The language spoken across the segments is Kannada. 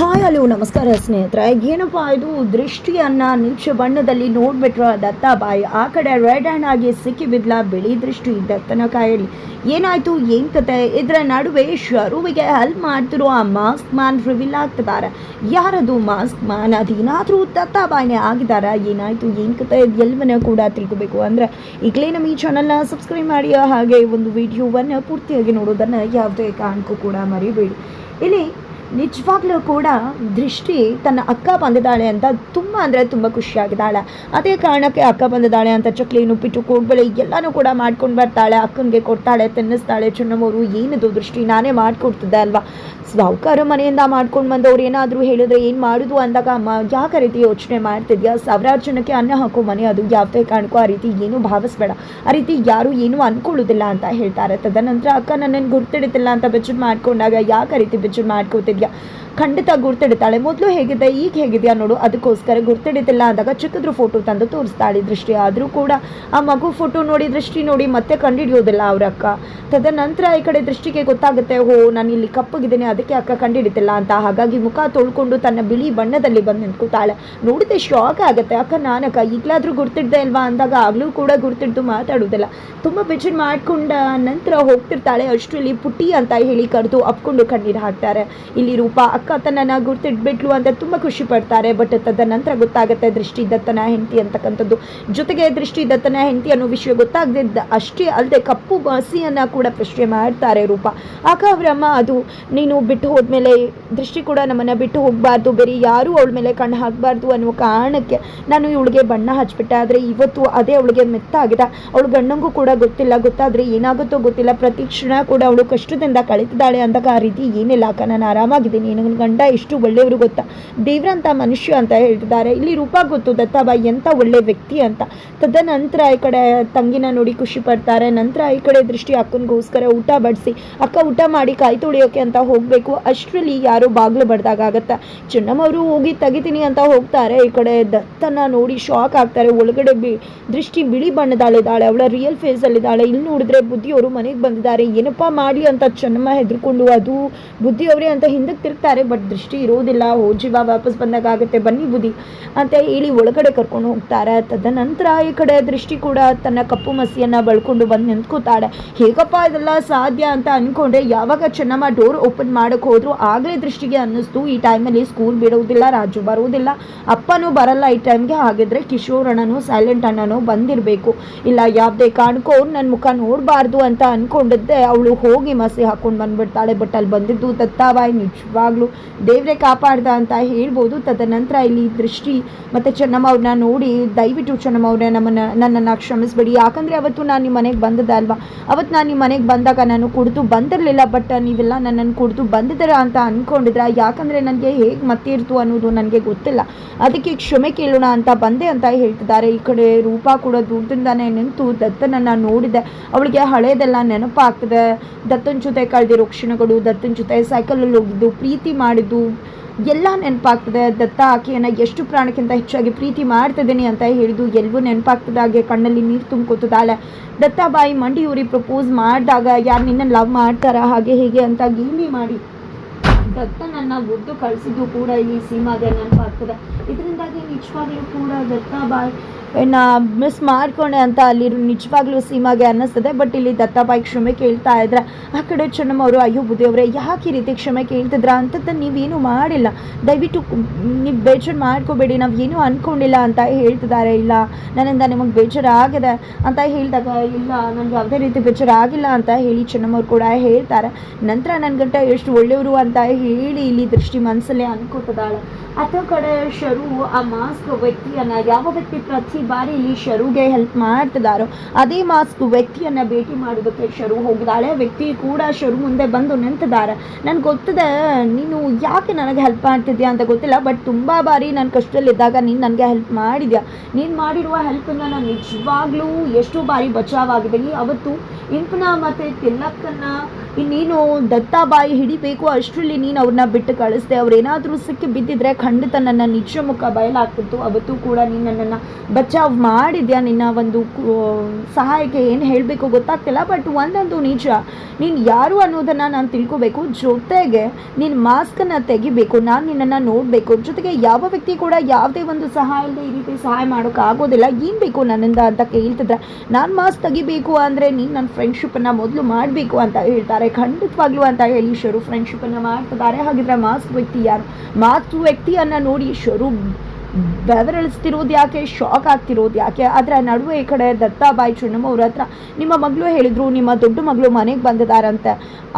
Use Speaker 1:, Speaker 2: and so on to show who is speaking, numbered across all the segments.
Speaker 1: ಹಾಯ್, ಹಲೋ, ನಮಸ್ಕಾರ ಸ್ನೇಹಿತರೆ. ಏನಪ್ಪಾ ಇದು? ದೃಷ್ಟಿಯನ್ನ ನಿಂಚ ಬಣ್ಣದಲ್ಲಿ ನೋಡ್ಬಿಟ್ರ ದತ್ತಾಬಾಯಿ. ಆ ಕಡೆ ರೆಡ್ ಹ್ಯಾಂಡ್ ಆಗಿ ಸಿಕ್ಕಿ ಬಿದ್ಲ, ಬಿಳಿ ದೃಷ್ಟಿ ದತ್ತನ ಕಾಯಲಿ ಏನಾಯ್ತು? ಏನ್ ಕತೆ? ಇದರ ನಡುವೆ ಶರುವಿಗೆ ಹೆಲ್ಪ್ ಮಾಡ್ತಿರೋ ಆ ಮಾಸ್ಕ್ ಮ್ಯಾನ್ ರಿವೀಲ್ ಆಗ್ತಿದ್ದಾರೆ ಯಾರದು ಮಾಸ್ಕ್ ಮ್ಯಾನ್ ಅದೇನಾದ್ರೂ ದತ್ತಾಬಾಯಿನೇ ಆಗಿದಾರ? ಏನಾಯ್ತು? ಏನ್ ಕತೆ? ಎಲ್ವನ ಕೂಡ ತಿಳ್ಕೊಬೇಕು. ಅಂದ್ರೆ ಈಗಲೇ ನಮ್ಮ ಈ ಚಾನಲ್ನ ಸಬ್ಸ್ಕ್ರೈಬ್ ಮಾಡಿ, ಹಾಗೆ ಒಂದು ವಿಡಿಯೋವನ್ನು ಪೂರ್ತಿಯಾಗಿ ನೋಡೋದನ್ನ ಯಾವುದೇ ಕಾರಣಕ್ಕೂ ಕೂಡ ಮರಿಬೇಡಿ. ಇಲ್ಲಿ ನಿಜವಾಗ್ಲೂ ಕೂಡ ದೃಷ್ಟಿ ತನ್ನ ಅಕ್ಕ ಬಂದಿದ್ದಾಳೆ ಅಂತ ತುಂಬ ಅಂದರೆ ತುಂಬ ಖುಷಿಯಾಗಿದ್ದಾಳೆ. ಅದೇ ಕಾರಣಕ್ಕೆ ಅಕ್ಕ ಬಂದಿದ್ದಾಳೆ ಅಂತ ಚಕ್ಲಿ ಉಪ್ಪಿಟ್ಟು ಕೋಡ್ಬಳೆ ಎಲ್ಲನೂ ಕೂಡ ಮಾಡ್ಕೊಂಡು ಬರ್ತಾಳೆ, ಅಕ್ಕನಿಗೆ ಕೊಡ್ತಾಳೆ, ತಿನ್ನಿಸ್ತಾಳೆ ಚುನ್ನಮ್ಮವರು ಏನಿದು ದೃಷ್ಟಿ ನಾನೇ ಮಾಡಿಕೊಡ್ತಿದ್ದೆ ಅಲ್ವಾ? ಸಾಹುಕಾರ ಮನೆಯಿಂದ ಮಾಡ್ಕೊಂಡು ಬಂದವ್ರು ಏನಾದರೂ ಹೇಳಿದ್ರೆ ಏನು ಮಾಡೋದು ಅಂದಾಗ, ಅಮ್ಮ, ಯಾಕೆ ರೀತಿ ಯೋಚನೆ ಮಾಡ್ತಿದ್ಯಾ? ಸಾವಿರಾರು ಜನಕ್ಕೆ ಅನ್ನ ಹಾಕೋ ಮನೆ ಅದು ಯಾವುದೇ ಕಾರಣಕ್ಕೂ ಆ ರೀತಿ ಏನೂ ಭಾವಿಸ್ಬೇಡ. ಆ ರೀತಿ ಯಾರೂ ಏನೂ ಅನ್ಕೊಳ್ಳೋದಿಲ್ಲ, ಅಂತ ಹೇಳ್ತಾರೆ. ತದನಂತರ ಅಕ್ಕ ನನ್ನನ್ನು ಗುರ್ತಿಡಿತಿಲ್ಲ ಅಂತ ಬಿಚ್ಚು ಮಾಡ್ಕೊಂಡಾಗ ಯಾಕೆ ರೀತಿ ಬೆಚ್ಚು yeah. ಖಂಡಿತ ಗುರ್ತಿಡ್ತಾಳೆ ಮೊದಲು ಹೇಗಿದೆ, ಈಗ ಹೇಗಿದೆಯಾ ನೋಡು ಅದಕ್ಕೋಸ್ಕರ ಗುರ್ತಿಡಿತಿಲ್ಲ ಅಂದಾಗ ಚಿಕ್ಕದ್ರು ಫೋಟೋ ತಂದು ತೋರಿಸ್ತಾಳೆ ದೃಷ್ಟಿ. ಆದರೂ ಕೂಡ ಆ ಮಗು ಫೋಟೋ ನೋಡಿ, ದೃಷ್ಟಿ ನೋಡಿ ಮತ್ತೆ ಕಂಡಿಡಿಯೋದಿಲ್ಲ ಅವ್ರ ಅಕ್ಕ. ತದನಂತರ ಈ ಕಡೆ ದೃಷ್ಟಿಗೆ ಗೊತ್ತಾಗುತ್ತೆ, ಓ, ನಾನು ಇಲ್ಲಿ ಕಪ್ಪಗಿದ್ದೀನಿ, ಅದಕ್ಕೆ ಅಕ್ಕ ಕಂಡಿಡಿತಿಲ್ಲ ಅಂತ. ಹಾಗಾಗಿ ಮುಖ ತೊಳ್ಕೊಂಡು ತನ್ನ ಬಿಳಿ ಬಣ್ಣದಲ್ಲಿ ಬಂದು ನಿಂತ್ಕೊತಾಳೆ ನೋಡಿದೆ ಶಾಕ್ ಆಗುತ್ತೆ. ಅಕ್ಕ, ನಾನಕ್ಕ, ಈಗಲಾದರೂ ಗುರ್ತಿಡ್ದೆ ಅಲ್ವಾ ಅಂದಾಗ ಆಗಲೂ ಕೂಡ ಗುರ್ತಿಡ್ದು ಮಾತಾಡೋದಿಲ್ಲ. ತುಂಬ ಬೇಜಾರು ಮಾಡ್ಕೊಂಡ ನಂತರ ಹೋಗ್ತಿರ್ತಾಳೆ. ಅಷ್ಟರಲ್ಲಿ ಪುಟ್ಟಿ ಅಂತ ಹೇಳಿ ಕರೆದು ಅಪ್ಕೊಂಡು ಕಣ್ಣೀರು ಹಾಕ್ತಾರೆ. ಇಲ್ಲಿ ರೂಪ, ಅಕ್ಕ ತನ್ನನ್ನು ಗುರ್ತಿಡ್ಬಿಟ್ಲು ಅಂತ ತುಂಬ ಖುಷಿ ಪಡ್ತಾರೆ. ಬಟ್ ತದನಂತರ ಗೊತ್ತಾಗುತ್ತೆ ದೃಷ್ಟಿ ದತ್ತನ ಹೆಂಡತಿ ಅಂತಕ್ಕಂಥದ್ದು. ಜೊತೆಗೆ ದೃಷ್ಟಿ ದತ್ತನ ಹೆಂಡತಿ ಅನ್ನೋ ವಿಷಯ ಗೊತ್ತಾಗದಿದ್ದ ಅಷ್ಟೇ ಅಲ್ಲದೆ ಕಪ್ಪು ಬಾಸಿಯನ್ನು ಕೂಡ ಪ್ರಶ್ನೆ ಮಾಡ್ತಾರೆ ರೂಪ. ಆಗ ಅವರಮ್ಮ, ಅದು ನೀನು ಬಿಟ್ಟು ಹೋದ್ಮೇಲೆ ದೃಷ್ಟಿ ಕೂಡ ನಮ್ಮನ್ನು ಬಿಟ್ಟು ಹೋಗಬಾರ್ದು. ಬೇರೆ ಯಾರೂ ಅವಳ ಮೇಲೆ ಕಣ್ಣು ಹಾಕಬಾರ್ದು ಅನ್ನೋ ಕಾರಣಕ್ಕೆ ನಾನು ಇವಳಿಗೆ ಬಣ್ಣ ಹಚ್ಬಿಟ್ಟೆ. ಆದರೆ ಇವತ್ತು ಅದೇ ಅವಳಿಗೆ ಮೆತ್ತಾಗಿದೆ. ಅವಳು ಗಂಡಂಗೂ ಕೂಡ ಗೊತ್ತಿಲ್ಲ. ಗೊತ್ತಾದರೆ ಏನಾಗುತ್ತೋ ಗೊತ್ತಿಲ್ಲ. ಪ್ರತಿ ಕ್ಷಣ ಕೂಡ ಅವಳು ಕಷ್ಟದಿಂದ ಕಳೀತಿದ್ದಾಳೆ ಅಂತ ಆ ರೀತಿ, ಏನಿಲ್ಲ ಅಕ್ಕ ನಾನು ಆರಾಮಾಗಿದ್ದೀನಿ ನನ್ನ ಗಂಡ ಎಷ್ಟು ಒಳ್ಳೆಯವರು ಗೊತ್ತಾ? ದೇವ್ರಂತ ಮನುಷ್ಯ ಅಂತ ಹೇಳ್ತಿದ್ದಾರೆ. ಇಲ್ಲಿ ರೂಪ ಗೊತ್ತು, ದತ್ತಾಬಾಯಿ ಎಂಥ ಒಳ್ಳೆ ವ್ಯಕ್ತಿ ಅಂತ. ತದನಂತರ ಈ ಕಡೆ ತಂಗಿನ ನೋಡಿ ಖುಷಿ ಪಡ್ತಾರೆ. ನಂತರ ಈ ಕಡೆ ದೃಷ್ಟಿ ಅಕ್ಕನಿಗೋಸ್ಕರ ಊಟ ಬಡಿಸಿ, ಅಕ್ಕ ಊಟ ಮಾಡಿ ಕಾಯಿ ತೊಳಿಯೋಕೆ ಅಂತ ಹೋಗಬೇಕು. ಅಷ್ಟರಲ್ಲಿ ಯಾರೋ ಬಾಗಿಲು ಬಡ್ದಾಗತ್ತೆ ಚೆನ್ನಮ್ಮವರು ಹೋಗಿ ತೆಗಿತೀನಿ ಅಂತ ಹೋಗ್ತಾರೆ. ಈ ಕಡೆ ದತ್ತನ ನೋಡಿ ಶಾಕ್ ಆಗ್ತಾರೆ. ಒಳಗಡೆ ಬಿ, ದೃಷ್ಟಿ ಬಿಳಿ ಬಣ್ಣದಾಳಿದ್ದಾಳೆ ಅವಳ ರಿಯಲ್ ಫೇಸಲ್ಲಿದ್ದಾಳೆ ಇಲ್ಲಿ ನೋಡಿದ್ರೆ ಬುದ್ಧಿಯವರು ಮನೆಗೆ ಬಂದಿದ್ದಾರೆ. ಏನಪ್ಪ ಮಾಡಲಿ ಅಂತ ಚೆನ್ನಮ್ಮ ಹೆದರ್ಕೊಂಡು, ಅದು ಬುದ್ಧಿಯವರೇ ಅಂತ ಹಿಂದಕ್ಕೆ ತಿರುಗ್ತಾರೆ. ಬಟ್ ದೃಷ್ಟಿ ಇರೋದಿಲ್ಲ ಓ ಜೀವ, ವಾಪಸ್ ಬಂದಾಗ ಆಗುತ್ತೆ ಬನ್ನಿ ಬುದಿ ಅಂತ ಹೇಳಿ ಒಳಗಡೆ ಕರ್ಕೊಂಡು ಹೋಗ್ತಾರೆ. ತದನಂತರ ಈ ಕಡೆ ದೃಷ್ಟಿ ಕೂಡ ತನ್ನ ಕಪ್ಪು ಮಸಿಯನ್ನ ಬಳ್ಕೊಂಡು ಬಂದು ನಿಂತ್ಕೋತಾಳೆ ಹೇಗಪ್ಪ ಇದೆಲ್ಲ ಸಾಧ್ಯ ಅಂತ ಅನ್ಕೊಂಡ್ರೆ ಯಾವಾಗ ಚೆನ್ನಮ್ಮ ಡೋರ್ ಓಪನ್ ಮಾಡಕ್ ಹೋದ್ರು ಆಗಲೇ ದೃಷ್ಟಿಗೆ ಅನ್ನಿಸ್ತು. ಈ ಟೈಮಲ್ಲಿ ಸ್ಕೂಲ್ ಬಿಡೋದಿಲ್ಲ ರಾಜು ಬರೋದಿಲ್ಲ ಅಪ್ಪನೂ ಬರಲ್ಲ ಈ ಟೈಮ್ಗೆ ಹಾಗಿದ್ರೆ ಕಿಶೋರ್ ಅಣ್ಣನೂ ಸೈಲೆಂಟ್ ಅಣ್ಣನೂ ಬಂದಿರಬೇಕು. ಇಲ್ಲ, ಯಾವುದೇ ಕಾರಣಕ್ಕೂ ನನ್ನ ಮುಖ ನೋಡಬಾರ್ದು ಅಂತ ಅನ್ಕೊಂಡಿದ್ದೆ ಅವಳು ಹೋಗಿ ಮಸಿ ಹಾಕೊಂಡು ಬಂದ್ಬಿಡ್ತಾಳೆ. ಬಟ್ ಅಲ್ಲಿ ಬಂದಿದ್ದು ದತ್ತಾಬಾಯಿ ನಿಜವಾಗ್ಲೂ ದೇವ್ರೆ ಕಾಪಾಡ್ದ ಅಂತ ಹೇಳ್ಬೋದು. ತದನಂತರ ಇಲ್ಲಿ ದೃಷ್ಟಿ ಮತ್ತು ಚೆನ್ನಮ್ಮ ಅವ್ರನ್ನ ನೋಡಿ, ದಯವಿಟ್ಟು ಚೆನ್ನಮ್ಮ ಅವ್ರನ್ನ ನಮ್ಮನ್ನ, ನನ್ನನ್ನು ಕ್ಷಮಿಸ್ಬೇಡಿ. ಯಾಕಂದರೆ ಅವತ್ತು ನಾನು ನಿಮ್ಮ ಮನೆಗೆ ಬಂದದ ಅಲ್ವಾ? ಅವತ್ತು ನಾನು ನಿಮ್ಮ ಮನೆಗೆ ಬಂದಾಗ ನಾನು ಕುಡಿದು ಬಂದಿರಲಿಲ್ಲ ಬಟ್ ನೀವೆಲ್ಲ ನನ್ನನ್ನು ಕುಡಿದು ಬಂದಿದ್ದೀರಾ ಅಂತ ಅಂದ್ಕೊಂಡಿದ್ರ ಯಾಕಂದರೆ ನನಗೆ ಹೇಗೆ ಮತ್ತೆ ಇರ್ತು ಅನ್ನೋದು ನನಗೆ ಗೊತ್ತಿಲ್ಲ. ಅದಕ್ಕೆ ಕ್ಷಮೆ ಕೇಳೋಣ ಅಂತ ಬಂದೆ ಅಂತ ಹೇಳ್ತಿದ್ದಾರೆ. ಈ ಕಡೆ ರೂಪ ಕೂಡ ದೂರದಿಂದಾನೇ ನಿಂತು ದತ್ತನನ್ನು ನೋಡಿದೆ. ಅವಳಿಗೆ ಹಳೆಯದೆಲ್ಲ ನೆನಪಾಗ್ತದೆ. ದತ್ತನ ಜೊತೆ ಕಳೆದಿರೋ ಕ್ಷಣಗಳು, ದತ್ತನ ಜೊತೆ ಸೈಕಲಲ್ಲಿ ಹೋಗಿದ್ದು, ಪ್ರೀತಿ ಮಾಡಿದ್ದು. ಎಲ್ಲ ನೆನಪಾಗ್ತದೆ. ದತ್ತ ಆಕೆಯನ್ನು ಎಷ್ಟು ಪ್ರಾಣಕ್ಕಿಂತ ಹೆಚ್ಚಾಗಿ ಪ್ರೀತಿ ಮಾಡ್ತಿದ್ದೀನಿ ಅಂತ ಹೇಳಿದ್ದು. ಎಲ್ಲವೂ ನೆನಪಾಗ್ತದೆ. ಹಾಗೆ ಕಣ್ಣಲ್ಲಿ ನೀರು ತುಂಬ್ಕೊತಿದ್ದಾಳೆ ದತ್ತಾಬಾಯಿ ಮಂಡಿಯೂರಿ ಪ್ರಪೋಸ್ ಮಾಡಿದಾಗ, ಯಾರು ನಿನ್ನ ಲವ್ ಮಾಡ್ತಾರ? ಹಾಗೆ ಹೀಗೆ ಅಂತ ಗೀಲಿ ಮಾಡಿ ದತ್ತನನ್ನ ಒದ್ದು ಕಳಿಸಿದ್ದು ಕೂಡ ಈ ಸೀಮಾಗೆ ನೆನಪಾಗ್ತದೆ. ಇದರಿಂದಾಗಿ ನಿಜವಾಗ್ಲೂ ಕೂಡ ದತ್ತಾಬಾಯಿ ನಾ ಮಿಸ್ ಮಾಡ್ಕೊಂಡೆ ಅಂತ ಅಲ್ಲಿ ನಿಜವಾಗ್ಲೂ ಸೀಮಾಗೆ ಅನ್ನಿಸ್ತದೆ. ಬಟ್ ಇಲ್ಲಿ ದತ್ತಾಬಾಯಿ ಕ್ಷಮೆ ಕೇಳ್ತಾ ಇದ್ರೆ, ಆ ಕಡೆ ಚೆನ್ನಮ್ಮ ಅವರು, ಅಯ್ಯೋ ಬುದ್ಧಿಯವರೇ ಯಾಕೆ ಈ ರೀತಿ ಕ್ಷಮೆ ಕೇಳ್ತಿದ್ರ? ಅಂತದ್ದು ನೀವೇನು ಮಾಡಿಲ್ಲ. ದಯವಿಟ್ಟು ನೀವು ಬೇಜಾರು ಮಾಡ್ಕೋಬೇಡಿ, ನಾವು ಏನೂ ಅಂದ್ಕೊಂಡಿಲ್ಲ ಅಂತ ಹೇಳ್ತಿದ್ದಾರೆ. ಇಲ್ಲ, ನನ್ನಿಂದ ನಿಮಗೆ ಬೇಜಾರು ಆಗಿದೆ ಅಂತ ಹೇಳಿದಾಗ, ಇಲ್ಲ ನನಗೆ ಯಾವುದೇ ರೀತಿ ಬೇಜಾರು ಆಗಿಲ್ಲ ಅಂತ ಹೇಳಿ ಚೆನ್ನಮ್ಮವ್ರು ಕೂಡ ಹೇಳ್ತಾರೆ. ನಂತರ ನನ್ನ ಗಂಟೆ ಎಷ್ಟು ಒಳ್ಳೆಯವರು ಅಂತ ಹೇಳಿ ಇಲ್ಲಿ ದೃಷ್ಟಿ ಮನಸ್ಸಲ್ಲೇ ಅನ್ಕೋತದಾಳೆ. ಅಥವಾ ಕಡೆ ಶರು ಆ ಮಾಸ್ಕ್ ವ್ಯಕ್ತಿಯನ್ನು ಯಾವ ವ್ಯಕ್ತಿ ಪ್ರತಿ ಬಾರಿ ಇಲ್ಲಿ ಶರುಗೆ ಹೆಲ್ಪ್ ಮಾಡ್ತಿದ್ದಾರೋ ಅದೇ ಮಾಸ್ಕ್ ವ್ಯಕ್ತಿಯನ್ನ ಭೇಟಿ ಮಾಡೋದಕ್ಕೆ ಶರು ಹೋಗಿದ್ದಾಳೆ ವ್ಯಕ್ತಿ ಕೂಡ ಶರು ಮುಂದೆ ಬಂದು ನಿಂತಿದ್ದಾರೆ. ನನಗೆ ಗೊತ್ತದೆ, ನೀನು ಯಾಕೆ ನನಗೆ ಹೆಲ್ಪ್ ಮಾಡ್ತಿದ್ಯಾ ಅಂತ ಗೊತ್ತಿಲ್ಲ ಬಟ್ ತುಂಬ ಬಾರಿ ನಾನು ಕಷ್ಟದಲ್ಲಿದ್ದಾಗ ನೀನು ನನಗೆ ಹೆಲ್ಪ್ ಮಾಡಿದ್ಯಾ? ನೀನು ಮಾಡಿರುವ ಹೆಲ್ಪನ್ನು ನಾನು ನಿಜವಾಗ್ಲೂ ಎಷ್ಟು ಬಾರಿ ಬಚಾವಾಗಿದ್ದೀನಿ ಅವತ್ತು ಇಂಪನ ಮತ್ತು ತಿಲ್ಲಕ್ಕನ್ನ ನೀನು ದತ್ತಾಬಾಯಿ ಹಿಡಿಬೇಕು, ಅಷ್ಟರಲ್ಲಿ ನೀನು ಅವ್ರನ್ನ ಬಿಟ್ಟು ಕಳಿಸ್ದೆ. ಅವ್ರೇನಾದರೂ ಸಿಕ್ಕಿ ಬಿದ್ದಿದ್ರೆ ಖಂಡಿತ ನನ್ನ ನಿಜ ಮುಖ ಬಯಲಾಗ್ತಿತ್ತು. ಅವತ್ತು ಕೂಡ ನೀನು ನನ್ನನ್ನು ಬಚಾವ್ ಮಾಡಿದ್ಯಾ? ನಿನ್ನ ಒಂದು ಸಹಾಯಕ್ಕೆ ಏನು ಹೇಳಬೇಕು ಗೊತ್ತಾಗ್ತಿಲ್ಲ ಬಟ್ ಒಂದಂತೂ ನಿಜ. ನೀನು ಯಾರು ಅನ್ನೋದನ್ನು ನಾನು ತಿಳ್ಕೊಬೇಕು. ಜೊತೆಗೆ ನೀನು ಮಾಸ್ಕನ್ನು ತೆಗಿಬೇಕು. ನಾನು ನಿನ್ನನ್ನು ನೋಡಬೇಕು. ಜೊತೆಗೆ ಯಾವ ವ್ಯಕ್ತಿ ಕೂಡ ಯಾವುದೇ ಒಂದು ಸಹಾಯ ಇಲ್ಲದೆ ಈ ರೀತಿ ಸಹಾಯ ಮಾಡೋಕ್ಕಾಗೋದಿಲ್ಲ ಏನು ಬೇಕು ನನ್ನಿಂದ ಅಂತ ಕೇಳ್ತಿದ್ರೆ, ನಾನು ಮಾಸ್ಕ್ ತೆಗಿಬೇಕು ಅಂದರೆ ನೀನು ನನ್ನ ಫ್ರೆಂಡ್ಶಿಪ್ಪನ್ನು ಮೊದಲು ಮಾಡಬೇಕು ಅಂತ ಹೇಳ್ತಾರೆ ಖಂಡಿತವಾಗ್ಲೂ ಅಂತ ಹೇಳಿ ಶರು ಫ್ರೆಂಡ್ಶಿಪ್ಪನ್ನು ಮಾಡ್ತಿದ್ದಾರೆ. ಹಾಗಿದ್ರೆ ಮಾಸ್ಕ್ ವ್ಯಕ್ತಿ ಯಾರು? ಮಾಸ್ಕ್ ವ್ಯಕ್ತಿಯನ್ನ ನೋಡಿ ಶರು ಬೆವರಿಳಿಸ್ತಿರೋದು ಯಾಕೆ? ಶಾಕ್ ಆಗ್ತಿರೋದು ಯಾಕೆ? ಅದರ ನಡುವೆ ಈ ಕಡೆ ದತ್ತಾಬಾಯಿ ಚೆನ್ನಮ್ಮ ಅವ್ರ ಹತ್ರ ನಿಮ್ಮ ಮಗಳು ಹೇಳಿದ್ರು, ನಿಮ್ಮ ದೊಡ್ಡ ಮಗಳು ಮನೆಗೆ ಬಂದಿದ್ದಾರಂತೆ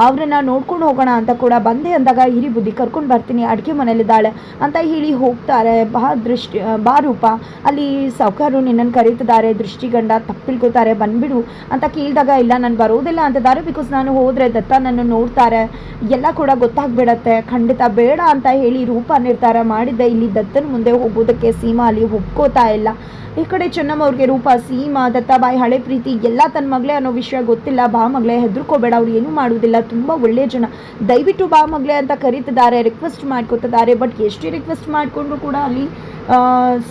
Speaker 1: ಅವ್ರನ್ನ ನೋಡ್ಕೊಂಡು ಹೋಗೋಣ ಅಂತ ಕೂಡ ಬಂದೆ ಅಂದಾಗ ಹಿರಿ ಬುದ್ಧಿ ಕರ್ಕೊಂಡು ಬರ್ತೀನಿ, ಅಡುಗೆ ಮನೇಲಿದ್ದಾಳೆ ಅಂತ ಹೇಳಿ ಹೋಗ್ತಾರೆ. ಬಾ ದೃಷ್ಟಿ, ಬಾ ರೂಪ, ಅಲ್ಲಿ ಸಾವುಕಾರರು ನಿನ್ನನ್ನು ಕರೀತಿದ್ದಾರೆ ದೃಷ್ಟಿಗಂಡ ತಪ್ಪು ತಿಳ್ಕೊತಾರೆ ಬಂದ್ಬಿಡು ಅಂತ ಕೇಳಿದಾಗ ಇಲ್ಲ, ನಾನು ಬರೋದಿಲ್ಲ ಅಂತಿದ್ದಾರೆ ಬಿಕಾಸ್ ನಾನು ಹೋದರೆ ದತ್ತ ನನ್ನ ನೋಡ್ತಾರೆ. ಎಲ್ಲ ಕೂಡ ಗೊತ್ತಾಗ್ಬಿಡತ್ತೆ. ಖಂಡಿತ ಬೇಡ ಅಂತ ಹೇಳಿ ರೂಪ ನಿರ್ಧಾರ ಮಾಡಿದ್ದೆ. ಇಲ್ಲಿ ದತ್ತನ ಮುಂದೆ ಹೋಗೋದಕ್ಕೆ ಸೀಮಾ ಅಲ್ಲಿ ಒಪ್ಕೋತಾ ಇಲ್ಲ. ಈ ಕಡೆ ಚೆನ್ನಮ್ಮ ಅವ್ರಿಗೆ ರೂಪ, ಸೀಮಾ, ದತ್ತಾಬಾಯಿ, ಹಳೆ ಪ್ರೀತಿ, ಎಲ್ಲ ತನ್ನ ಮಗಳೇ ಅನ್ನೋ ವಿಷಯ ಗೊತ್ತಿಲ್ಲ. ಬಾ ಮಗಳೇ, ಹೆದರ್ಕೋಬೇಡ, ಅವ್ರು ಏನೂ ಮಾಡುವುದಿಲ್ಲ. ತುಂಬ ಒಳ್ಳೆಯ ಜನ. ದಯವಿಟ್ಟು ಬಾ ಮಗಳೇ ಅಂತ ಕರೀತಿದ್ದಾರೆ ರಿಕ್ವೆಸ್ಟ್ ಮಾಡ್ಕೋತಿದ್ದಾರೆ. ಬಟ್ ಎಷ್ಟೇ ರಿಕ್ವೆಸ್ಟ್ ಮಾಡಿಕೊಂಡ್ರು ಕೂಡ ಅಲ್ಲಿ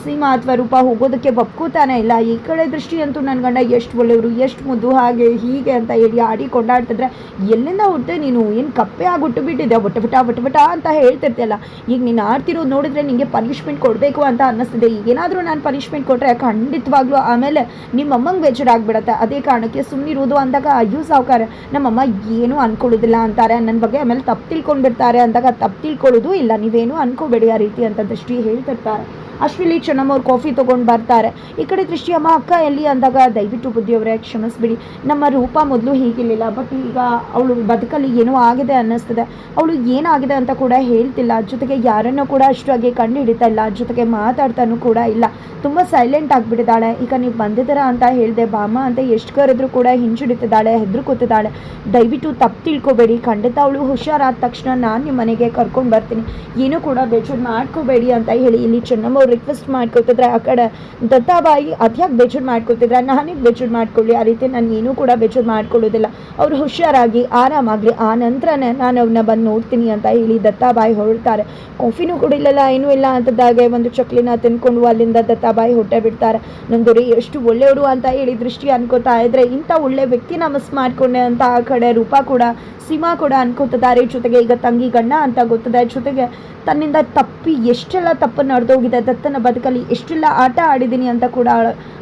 Speaker 1: ಸೀಮಾ ಅಥವಾ ರೂಪ ಹೋಗೋದಕ್ಕೆ ಒಪ್ಕೋತಾನೆ ಇಲ್ಲ. ಈ ಕಡೆ ದೃಷ್ಟಿ ಅಂತೂ ನನ್ನ ಗಂಡ ಎಷ್ಟು ಒಳ್ಳೆಯವರು, ಎಷ್ಟು ಮುದ್ದು, ಹಾಗೆ ಹೀಗೆ ಅಂತ ಹೇಳಿ ಆಡಿ ಕೊಂಡಾಡ್ತಿದ್ರೆ, ಎಲ್ಲಿಂದ ಹುಟ್ಟೆ ನೀನು? ಏನು ಕಪ್ಪೆ ಆಗ್ಬಿಟ್ಟು ಬಿಟ್ಟಿದ್ದೆ ಬಟಬಟ ಬಟಬಟ ಬಟ ಬಟ ಅಂತ ಹೇಳ್ತಿರ್ತಿಯಲ್ಲ. ಈಗ ನೀನು ಆಡ್ತಿರೋದು ನೋಡಿದ್ರೆ ನಿಮಗೆ ಪನಿಷ್ಮೆಂಟ್ ಕೊಡಬೇಕು ಅಂತ ಅನ್ನಿಸ್ತಿದೆ. ಈಗೇನಾದರೂ ನಾನು ಪನಿಷ್ಮೆಂಟ್ ಕೊಟ್ಟರೆ ಖಂಡಿತವಾಗ್ಲೂ ಆಮೇಲೆ ನಿಮ್ಮ ಅಮ್ಮಂಗೆ ಬೇಜಾರಾಗ್ಬಿಡತ್ತೆ. ಅದೇ ಕಾರಣಕ್ಕೆ ಸುಮ್ಮನಿರೋದು ಅಂದಾಗ ಅಯ್ಯೋ ಸಾವುಕಾರ, ನಮ್ಮಮ್ಮ ಏನೂ ಅನ್ಕೊಳ್ಳೋದಿಲ್ಲ ಅಂತಾರೆ. ನನ್ನ ಬಗ್ಗೆ ಆಮೇಲೆ ತಪ್ಪು ತಿಳ್ಕೊಂಡ್ಬಿಡ್ತಾರೆ ಅಂದಾಗ ತಪ್ಪು ತಿಳ್ಕೊಳ್ಳೋದು ಇಲ್ಲ. ನೀವೇನು ಅನ್ಕೋಬೇಡಿ ಆ ರೀತಿ ಅಂತ ದೃಷ್ಟಿ ಹೇಳ್ತಿರ್ತಾರೆ. ಅಷ್ಟರಲ್ಲಿ ಚೆನ್ನಮ್ಮ ಅವ್ರು ಕಾಫಿ ತೊಗೊಂಡು ಬರ್ತಾರೆ. ಈ ಕಡೆ ದೃಷ್ಟಿ ಅಮ್ಮ ಅಕ್ಕ ಎಲ್ಲಿ ಅಂದಾಗ ದಯವಿಟ್ಟು ಬುದ್ಧಿಯವರೇ ಕ್ಷಮಿಸ್ಬಿಡಿ. ನಮ್ಮ ರೂಪ ಮೊದಲು ಹೀಗಿರಲಿಲ್ಲ ಬಟ್ ಈಗ ಅವಳು ಬದುಕಲ್ಲಿ ಏನೋ ಆಗಿದೆ ಅನ್ನಿಸ್ತದೆ. ಅವಳು ಏನಾಗಿದೆ ಅಂತ ಕೂಡ ಹೇಳ್ತಿಲ್ಲ. ಜೊತೆಗೆ ಯಾರನ್ನೂ ಕೂಡ ಅಷ್ಟಾಗಿ ಕಂಡು ಹಿಡಿತಾ ಇಲ್ಲ. ಜೊತೆಗೆ ಮಾತಾಡ್ತಾನೂ ಕೂಡ ಇಲ್ಲ. ತುಂಬ ಸೈಲೆಂಟ್ ಆಗಿಬಿಟ್ಟಿದ್ದಾಳೆ. ಈಗ ನೀವು ಬಂದಿದ್ದೀರ ಅಂತ ಹೇಳಿದೆ ಬಾಮ ಅಂತ ಎಷ್ಟು ಕರೆದ್ರೂ ಕೂಡ ಹಿಂಜುಡಿತಿದ್ದಾಳೆ, ಹೆದರ್ಕೋತಿದ್ದಾಳೆ. ದಯವಿಟ್ಟು ತಪ್ಪು ತಿಳ್ಕೊಬೇಡಿ. ಖಂಡಿತ ಅವಳು ಹುಷಾರಾದ ತಕ್ಷಣ ನಾನು ನಿಮ್ಮ ಮನೆಗೆ ಕರ್ಕೊಂಡು ಬರ್ತೀನಿ. ಏನೂ ಕೂಡ ಬೇಜಾರು ಮಾಡ್ಕೋಬೇಡಿ ಅಂತ ಹೇಳಿ ಇಲ್ಲಿ ಚೆನ್ನಮ್ಮ ರಿಕ್ವೆಸ್ಟ್ ಮಾಡ್ಕೊತಿದ್ರೆ ಆ ಕಡೆ ದತ್ತಾಬಾಯಿ, ಅದ್ಯಾಕೆ ಬೇಜಾರು ಮಾಡ್ಕೊತಿದ್ರೆ? ನಾನಿಗೆ ಬೇಜಾರು ಮಾಡ್ಕೊಳ್ಳಿ. ಆ ರೀತಿ ನಾನು ಏನೂ ಕೂಡ ಬೇಜಾರು ಮಾಡ್ಕೊಳ್ಳೋದಿಲ್ಲ. ಅವ್ರು ಹುಷಾರಾಗಿ, ಆರಾಮಾಗಲಿ, ಆ ನಂತರನೇ ನಾನು ಅವ್ರನ್ನ ಬಂದು ನೋಡ್ತೀನಿ ಅಂತ ಹೇಳಿ ದತ್ತಾಬಾಯಿ ಹೊರಡ್ತಾರೆ. ಕಾಫಿನೂ ಕುಡಿಲಿಲ್ಲ, ಏನೂ ಇಲ್ಲ ಅಂತದಾಗೆ ಒಂದು ಚಕ್ಲಿನ ತಿನ್ಕೊಂಡು ಅಲ್ಲಿಂದ ದತ್ತಾಬಾಯಿ ಹೊಟ್ಟೆ ಬಿಡ್ತಾರೆ. ನಂದೊರೆ ಎಷ್ಟು ಒಳ್ಳೆಯವರು ಅಂತ ಹೇಳಿ ದೃಷ್ಟಿ ಅನ್ಕೋತಾ ಇದ್ರೆ ಇಂಥ ಒಳ್ಳೆ ವ್ಯಕ್ತಿನ ಮಿಸ್ ಮಾಡ್ಕೊಂಡೆ ಅಂತ ಆ ಕಡೆ ರೂಪ ಕೂಡ ಸೀಮಾ ಕೂಡ ಅನ್ಕೋತಿದ್ದಾರೆ. ಜೊತೆಗೆ ಈಗ ತಂಗಿ ಗಂಡ ಅಂತ ಗೊತ್ತದೆ. ಜೊತೆಗೆ ತನ್ನಿಂದ ತಪ್ಪಿ ಎಷ್ಟೆಲ್ಲ ತಪ್ಪು ನಡೆದೋಗಿದೆ, ದತ್ತನ ಬದುಕಲ್ಲಿ ಎಷ್ಟೆಲ್ಲ ಆಟ ಆಡಿದ್ದೀನಿ ಅಂತ ಕೂಡ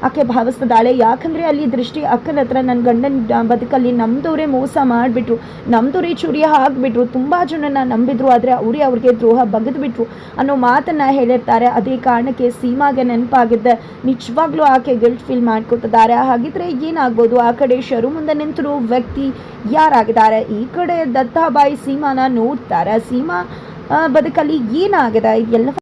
Speaker 1: ಆಕೆ ಭಾವಿಸ್ತಿದ್ದಾಳೆ. ಯಾಕಂದರೆ ಅಲ್ಲಿ ದೃಷ್ಟಿ ಅಕ್ಕನ ಹತ್ರ ನನ್ನ ಗಂಡನ ಬದುಕಲ್ಲಿ ನಮ್ಮದವರೇ ಮೋಸ ಮಾಡಿಬಿಟ್ರು ನಮ್ಮದವರೇ ಚೂರಿ ಹಾಕ್ಬಿಟ್ರು, ತುಂಬ ಜನನ ನಂಬಿದ್ರು, ಆದರೆ ಅವರೇ ಅವ್ರಿಗೆ ದ್ರೋಹ ಬಗೆದ್ಬಿಟ್ರು ಅನ್ನೋ ಮಾತನ್ನು ಹೇಳಿರ್ತಾರೆ. ಅದೇ ಕಾರಣಕ್ಕೆ ಸೀಮಾಗೆ ನೆನಪಾಗಿದ್ದೆ ನಿಜವಾಗ್ಲೂ ಆಕೆ ಗಿಲ್ಟ್ ಫೀಲ್ ಮಾಡ್ಕೊತಿದ್ದಾರೆ. ಹಾಗಿದ್ರೆ ಏನಾಗ್ಬೋದು? ಆ ಕಡೆ ಶರು ಮುಂದೆ ನಿಂತರು ವ್ಯಕ್ತಿ ಯಾರಾಗಿದ್ದಾರೆ? ಈ ಕಡೆ ದತ್ತಾಬಾಯಿ ಸೀಮಾನ ನೋಡ್ತಾರೆ. ಸೀಮಾ ಬದುಕಲ್ಲಿ ಏನಾಗಿದೆ? ಇದೆಲ್ಲ